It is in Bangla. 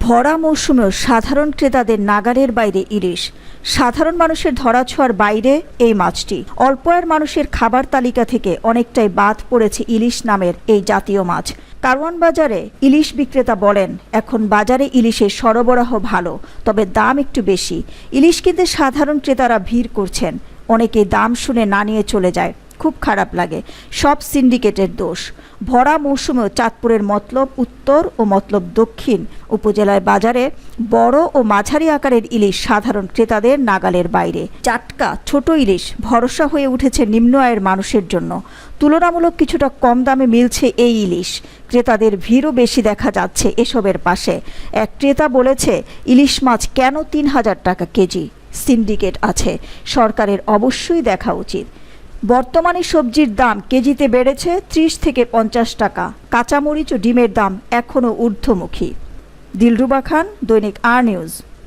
ভরা মৌসুমেও সাধারণ ক্রেতাদের নাগারের বাইরে ইলিশ। সাধারণ মানুষের ধরাছোঁয়ার বাইরে এই মাছটি। অল্প আয়ের মানুষের খাবার তালিকা থেকে অনেকটাই বাদ পড়েছে ইলিশ নামের এই জাতীয় মাছ। কারওয়ান বাজারে ইলিশ বিক্রেতা বলেন, এখন বাজারে ইলিশের সরবরাহ ভালো, তবে দাম একটু বেশি। ইলিশ কিনতে সাধারণ ক্রেতারা ভিড় করছেন। অনেকে দাম শুনে না নিয়ে চলে যায়। খুব খারাপ লাগে। সব সিন্ডিকেটের দোষ। ভরা মৌসুমেও চাঁদপুরের মতলব উত্তর ও মতলব দক্ষিণ। উপজেলায় বাজারে বড় ও মাঝারি আকারের ইলিশ সাধারণ ক্রেতাদের নাগালের বাইরে। চাটকা, ছোট ইলিশ ভরসা হয়ে উঠেছে নিম্ন আয়ের মানুষের জন্য। তুলনামূলক কিছুটা কম দামে মিলছে এই ইলিশ। ক্রেতাদের ভিড়ও বেশি দেখা যাচ্ছে এসবের পাশে। এক ক্রেতা বলেছে, ইলিশ মাছ কেন তিন হাজার টাকা কেজি? সিন্ডিকেট আছে। সরকারের অবশ্যই দেখা উচিত। বর্তমানে সবজির দাম কেজিতে বেড়েছে ত্রিশ থেকে পঞ্চাশ টাকা। কাঁচামরিচ ও ডিমের দাম এখনও ঊর্ধ্বমুখী। দিলরুবা খান, দৈনিক আর নিউজ